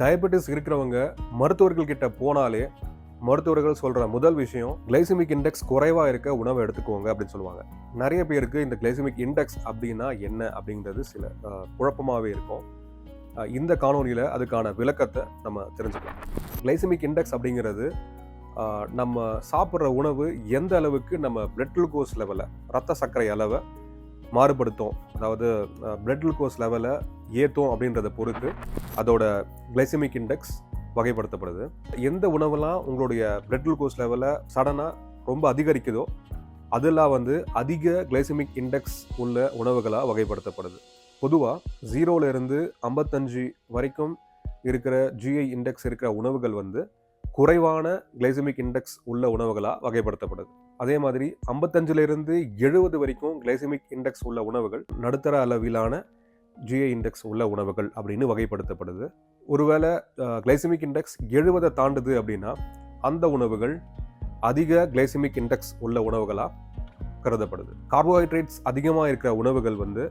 Diabetes இருக்கிறவங்க மருத்துவர்கள் கிட்ட போனாலே மருத்துவர்கள் சொல்கிற முதல் விஷயம் கிளைசிமிக் இண்டெக்ஸ் குறைவாக இருக்க உணவை எடுத்துக்கோங்க அப்படின்னு சொல்லுவாங்க. நிறைய பேருக்கு இந்த கிளைசிமிக் இண்டெக்ஸ் அப்படின்னா என்ன அப்படிங்கிறது சில குழப்பமாகவே இருக்கும். இந்த காணொலியில் அதுக்கான விளக்கத்தை நம்ம தெரிஞ்சுக்கலாம். கிளைசிமிக் இண்டெக்ஸ் அப்படிங்கிறது நம்ம சாப்பிட்ற உணவு எந்த அளவுக்கு நம்ம பிளட் குளுக்கோஸ் லெவலை ரத்த சர்க்கரை அளவை மாறுபடுத்தும். அதாவது பிளட் குளுக்கோஸ் லெவலை ஏற்றும் அப்படின்றத பொறுத்து அதோட கிளைசிமிக் இண்டெக்ஸ் வகைப்படுத்தப்படுது. எந்த உணவெல்லாம் உங்களுடைய பிளட் குளுக்கோஸ் லெவலை சடனாக ரொம்ப அதிகரிக்குதோ அதெல்லாம் வந்து அதிக கிளைசிமிக் இண்டெக்ஸ் உள்ள உணவுகளாக வகைப்படுத்தப்படுது. பொதுவாக ஜீரோல ஐம்பத்தஞ்சு வரைக்கும் இருக்கிற ஜிஐ இண்டெக்ஸ் இருக்கிற உணவுகள் வந்து குறைவான கிளைசமிக் இண்டெக்ஸ் உள்ள உணவுகளாக வகைப்படுத்தப்படுது. அதே மாதிரி ஐம்பத்தஞ்சிலிருந்து எழுபது வரைக்கும் கிளைசமிக் இண்டெக்ஸ் உள்ள உணவுகள் நடுத்தர அளவிலான ஜிஐ இண்டெக்ஸ் உள்ள உணவுகள் அப்படின்னு வகைப்படுத்தப்படுது. ஒருவேளை கிளைசமிக் இண்டெக்ஸ் எழுபதை தாண்டுது அப்படின்னா அந்த உணவுகள் அதிக கிளைசமிக் இண்டெக்ஸ் உள்ள உணவுகளாக கருதப்படுது. கார்போஹைட்ரேட்ஸ் அதிகமாக இருக்கிற உணவுகள் வந்து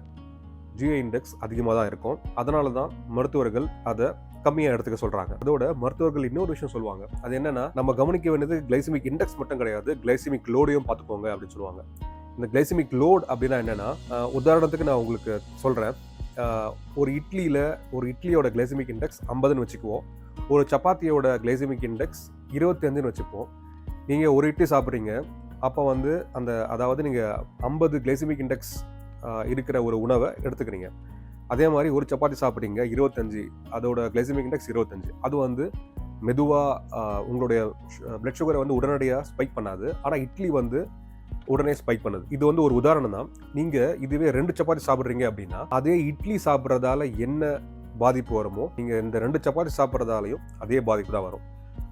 ஜிஐ இண்டெக்ஸ் அதிகமாக தான் இருக்கும். அதனால தான் மருத்துவர்கள் அதை கம்மியாக எடுத்துக்க சொல்கிறாங்க அதோட மருத்துவர்கள் இன்னொரு விஷயம் சொல்லுவாங்க. அது என்னன்னா நம்ம கவனிக்க வேண்டியது கிளைசிமிக் இண்டெக்ஸ் மட்டும் கிடையாது கிளைசிமிக் லோடையும் பார்த்துக்கோங்க அப்படின்னு சொல்லுவாங்க. இந்த கிளைசிமிக் லோட் அப்படின்னா என்னன்னா உதாரணத்துக்கு நான் உங்களுக்கு சொல்கிறேன் ஒரு இட்லியில் ஒரு இட்லியோட கிளைசிமிக் இண்டெக்ஸ் ஐம்பதுன்னு வச்சுக்குவோம். ஒரு சப்பாத்தியோட கிளைசிமிக் இண்டெக்ஸ் இருபத்தஞ்சுன்னு வச்சுப்போம். நீங்கள் ஒரு இட்லி சாப்பிட்றீங்க. அப்போ வந்து அந்த அதாவது நீங்கள் ஐம்பது கிளைசிமிக் இண்டெக்ஸ் இருக்கிற ஒரு உணவை எடுத்துக்கிறீங்க. அதே மாதிரி ஒரு சப்பாத்தி சாப்பிட்றீங்க இருபத்தஞ்சு. அதோட கிளைசிமிக் இண்டெக்ஸ் இருபத்தஞ்சு. அது வந்து மெதுவாக உங்களுடைய பிளட் சுகரை வந்து உடனடியாக ஸ்பைக் பண்ணாது. ஆனால் இட்லி வந்து உடனே ஸ்பைக் பண்ணுது. இது வந்து ஒரு உதாரணம் தான். நீங்கள் இதுவே ரெண்டு சப்பாத்தி சாப்பிட்றீங்க அப்படின்னா அதே இட்லி சாப்பிட்றதால என்ன பாதிப்பு வருமோ நீங்கள் இந்த ரெண்டு சப்பாத்தி சாப்பிட்றதாலையும் அதே பாதிப்பு தான் வரும்.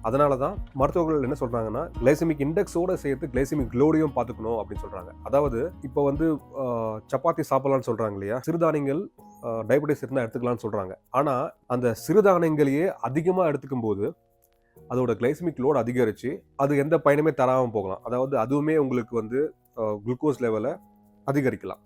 அதனால தான் மருத்துவர்கள் என்ன சொல்கிறாங்கன்னா கிளைசமிக் இண்டெக்ஸோடு சேர்த்து கிளைசமிக் லோடையும் பார்த்துக்கணும் அப்படின்னு சொல்கிறாங்க அதாவது இப்போ வந்து சப்பாத்தி சாப்பிடலாம்னு சொல்கிறாங்க இல்லையா? சிறுதானியங்கள் டயபெட்டிஸ் இருந்தால் எடுத்துக்கலாம்னு சொல்கிறாங்க ஆனால் அந்த சிறுதானியங்களையே அதிகமாக எடுத்துக்கும் போது அதோட கிளைசமிக் லோடு அதிகரித்து அது எந்த பயனுமே தராமல் போகலாம். அதாவது அதுவுமே உங்களுக்கு வந்து குளுக்கோஸ் லெவலை அதிகரிக்கலாம்.